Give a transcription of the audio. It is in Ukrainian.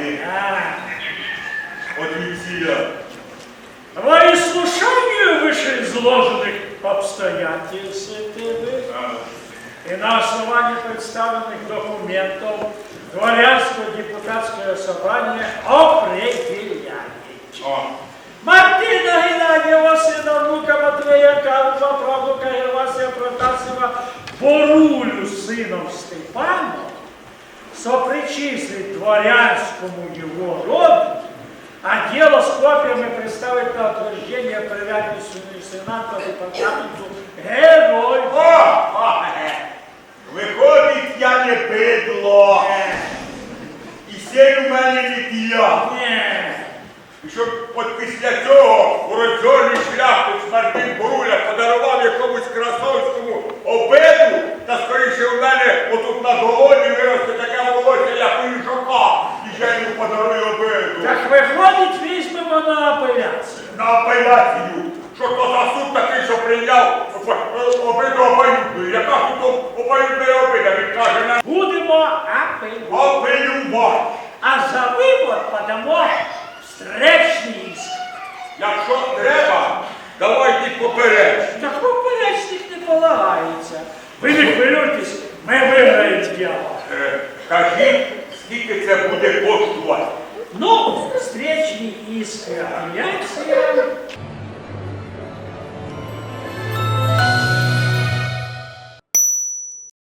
и от нитья. Во искушению вышеизложенных обстоятельств и на основании представленных документов Дворянское депутатское собрание определяет. Мартина Геннадьева, сына внука Матвея Карпа, правнука Гервасия Протасева, Борулю сыном Степана, сопричислить дворянскому его роду, а дело с копиями представить на утверждение привязанности сената департаменту Герой. о, о, е. Виходить, я не бидло. І сей у мене не п'я. Не. І щоб от після цього уроджений шляхтич йому. Так виходить, візьмемо на апеляцію. На апеляцію. Що то за суд такий, що прийняв обиду обоюдною? Яка тут обоюдна обида? Він каже на Будемо апелювати. апелювати. А за вибор подамо встречний иск. Якщо треба, давайте попереч. Так поперечних не полагається. Ви не хвилюйтесь, ми виграємо діло. Е, Кажіть, скільки це буде коштувати? Ну, встречи иск с апелляция